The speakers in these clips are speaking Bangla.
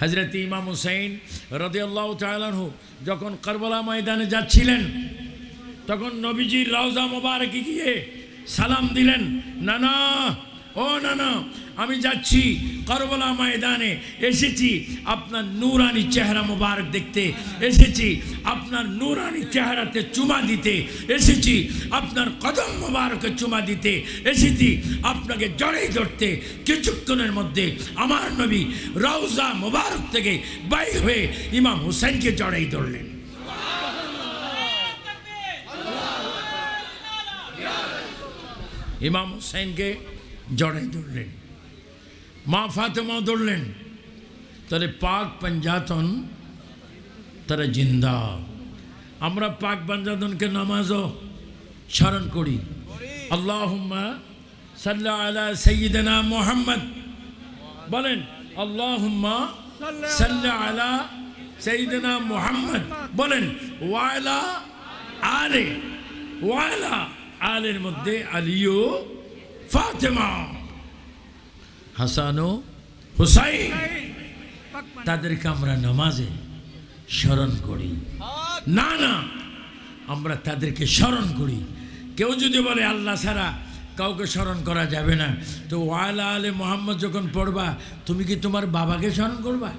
হজরত ইমাম হুসাইন রদিয়াল্লাহ তালাহু যখন কারবলা ময়দানে যাচ্ছিলেন, তখন নবীজির রওজা মোবারকে গিয়ে সালাম দিলেন, নানা ও, না না, আমি যাচ্ছি করবলা ময়দানে। এসেছি আপনার নুরানি চেহারা মোবারক দেখতে। এসেছি আপনার নুরানি চেহারাতে চুমা দিতে। এসেছি আপনার কদম মোবারকে চুমা দিতে। এসেছি আপনাকে জড়াই ধরতে। কিছুক্ষণের মধ্যে আমার নবী রওজা মোবারক থেকে বাইর হয়ে ইমাম হুসেনকে জড়াই ধরলেন। ইমাম হুসাইনকে জড়াই ধরলেন। মা ফাতেমাও ধরলেন। তাহলে পাক পাঞ্জাতন, তারা জিন্দা। আমরা পাক পাঞ্জাতনকে নামাজও স্মরণ করি। আল্লাহুম্মা সাল্লা আলা সৈয়দনা মোহাম্মদ। বলেন, আল্লাহুম্মা সাল্লা আলা সৈয়দনা মোহাম্মদ। বলেন ওয়ালা আলে ওয়ালা আলের মধ্যে আলিও ফাতেমা। হাসানো হুসাইন। তাদেরকে আমরা নামাজে স্মরণ করি। না না আমরা তাদেরকে স্মরণ করি। কেউ যদি বলে আল্লাহ ছাড়া কাউকে স্মরণ করা যাবে না। তো ওয়ালা আলে মোহাম্মদ যখন পড়বা তুমি কি তোমার বাবাকে স্মরণ করবা?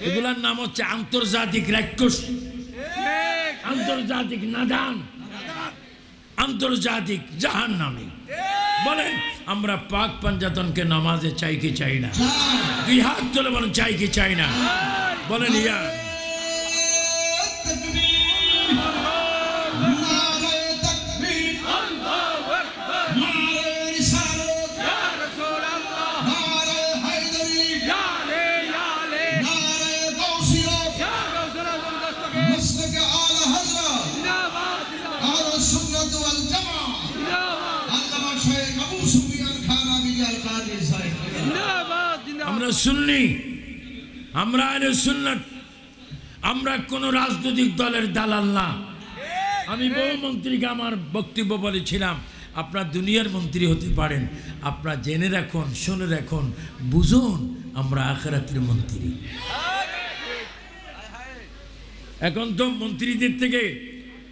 এগুলার নাম হচ্ছে আন্তর্জাতিক রাক্ষস। আন্তর্জাতিক নাদান। আন্তর্জাতিক জাহান নামে বলেন, আমরা পাক পাঞ্জাতনকে নামাজে চাই কি চাই না? দুই হাত তুলে বলেন, চাই কি চাই না? বলেন, ইয়া আমরা শুননি আমরা আরে সুন্নাত, আমরা কোন রাজনৈতিক দলের দালাল না। আমি বহু মন্ত্রীকে আমার বক্তব্য বলেছিলাম, আপনার দুনিয়ার মন্ত্রী হতে পারেন, আপনারা জেনে রাখুন, শুনে রাখুন, বুঝুন, আমরা আখরাতের মন্ত্রী। এখন তো মন্ত্রীদের থেকে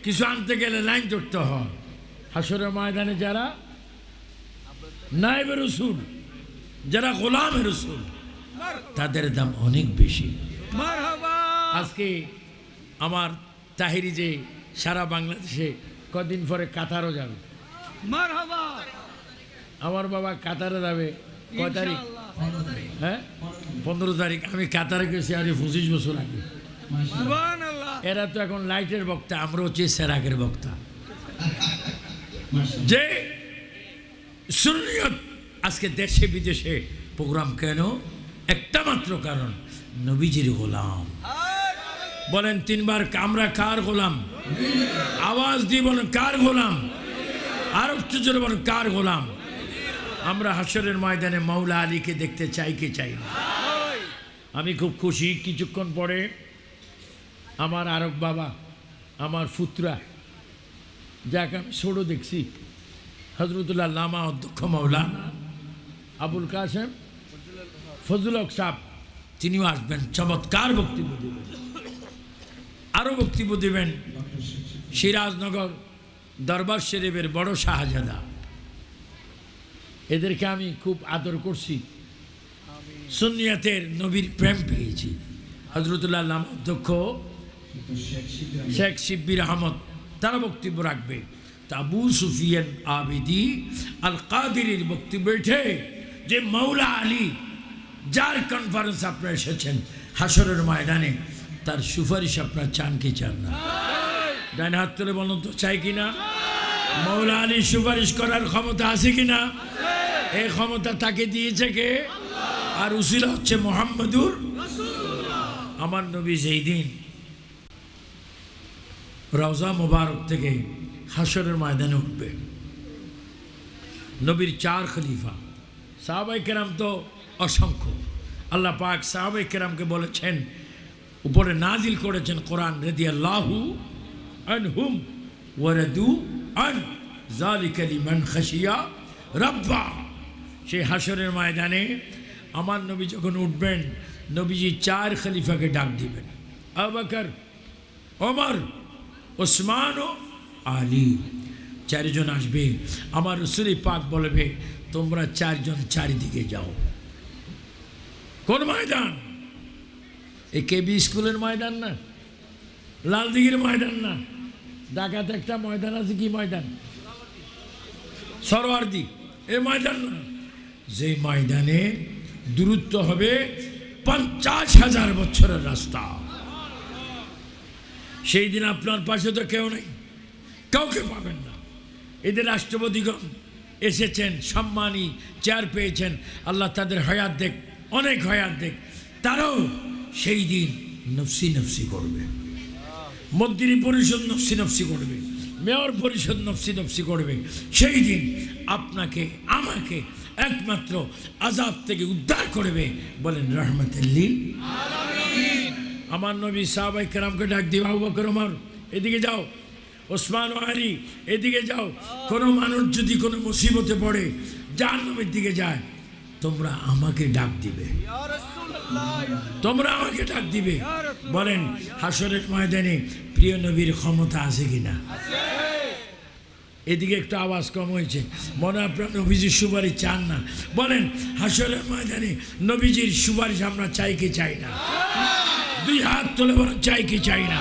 কিছু আনতে গেলে লাইন ধরতে হয়। হাসরের ময়দানে যারা নাইবে রসুল, যারা গোলাম রসুল তাদের দাম অনেক বেশি। আজকে আমার তাহিরি যে সারা বাংলাদেশে কদিন পরে কাতারও যাবে। আমার বাবা কাতারে যাবে। কয় তারিখ? হ্যাঁ? পনেরো তারিখ। আমি কাতারে গেছি আরে পঁচিশ বছর আগে। এরা তো এখন লাইটের বক্তা আমরা হচ্ছে সেরাকের বক্তা। যে সুন্নিয়ত আজকে দেশে বিদেশে প্রোগ্রাম কেন? একটা মাত্র কারণ নবীজির গোলাম। বলেন, তিনবার আমরা কার গোলাম? আওয়াজ দিয়ে বলেন, কার গোলাম? আর একটু জোরে বলেন, কার গোলাম? আমরা হাসরের ময়দানে মাওলা আলীকে দেখতে চাই কি চাই না। আমি খুব খুশি কিছুক্ষণ পরে আমার আরক বাবা, আমার ফুতরা, যাকে আমি ছোটো দেখছি হজরতুল্লাহ লামা অধ্যক্ষ মৌলানা আবুল কাসেম ফজল হক সাহ তিনিও আসবেন। চমৎকার বক্তব্য দেবেন। আরও বক্তব্য দেবেন সিরাজনগর দরবার শরীফের বড় শাহজাদা। এদেরকে আমি খুব আদর করছি। সুনিয়াতের নবীর প্রেম পেয়েছি। হজরতুল্লাহ অধ্যক্ষ শেখ শিব্বির আহমদ তারা বক্তব্য রাখবে। তাবু সুফিয়ান আবিদি আল কাদিরের বক্তব্য যে মৌলা আলী যার কনফারেন্স আপনারা এসেছেন হাসরের ময়দানে, তার সুপারিশ আপনার চান কি চান না? ডাইন হাত তুলে বলুন তো, চাই কি না? মৌলা আলী সুপারিশ করার ক্ষমতা আছে কি না? এই ক্ষমতা তাকে দিয়েছে কে? আর উসিলা হচ্ছে মোহাম্মদুর আমার নবী সেই দিন রওজা মোবারক থেকে হাসরের ময়দানে উঠবে। নবীর চার খলিফা। সাহাবাই কেরাম তো অসংখ্য। আল্লাহ পাক সাহাবাই কেরামকে বলেছেন, উপরে নাজিল করেছেন কোরআন রেদি আল্লাহু আন হুম ওয়ারাদু আন জালিক লিমান খাসিয়া রব্বা। সেই হাসরের ময়দানে আমার নবী যখন উঠবেন, নবীজি চার খলিফাকে ডাক দিবেন আবাকার ওমর, ওসমান ও আলী। চারজন আসবে। আমার রসুলি পাক বলবে, তোমরা চারজন চারিদিকে যাও। কোন ময়দান? এই কেবি স্কুলের ময়দান না? লালদিঘির ময়দান না? ঢাকাতে একটা ময়দান আছে, কি ময়দান? সরোয়ার্দি এ ময়দান না। যে ময়দানে দূরত্ব হবে পঞ্চাশ হাজার বছরের রাস্তা। সেই দিন আপনার পাশে তো কেউ নেই। কাউকে পাবেন না। এদের রাষ্ট্রপতিগণ এসেছেন, সম্মানী চেয়ার পেয়েছেন। আল্লাহ তাদের হয়াত দেখ। অনেক হয়াত দেখ তারাও সেই দিন নফসি নফসি করবে। মন্ত্রী পরিষদ নফসি নফসি করবে। মেয়র পরিষদ নফসি নফসি করবে। সেই দিন আপনাকে, আমাকে একমাত্র আজাব থেকে উদ্ধার করবে বলেন রহমতুল্লিন আমার নবী সাহাবাই কেরামকে ডাক দিও আবু বকর, ওমর, এদিকে যাও। ওসমান ও আলী, এদিকে যাও। কোনো মানুষ যদি কোনো মুসিবতে পড়ে যার নবীর দিকে যায়। তোমরা আমাকে ডাক দিবে। তোমরা আমাকে ডাক দিবে। বলেন, হাসরের ময়দানে প্রিয় নবীর ক্ষমতা আছে কিনা? এদিকে একটু আওয়াজ কম হয়েছে। মনে আপনার নবীজির সুপারিশ চান না। বলেন, হাসরের ময়দানে নবীজির সুপারিশ আমরা চাই কি চাই না? দুই হাত তুলে বলেন, চাই কি চাই না?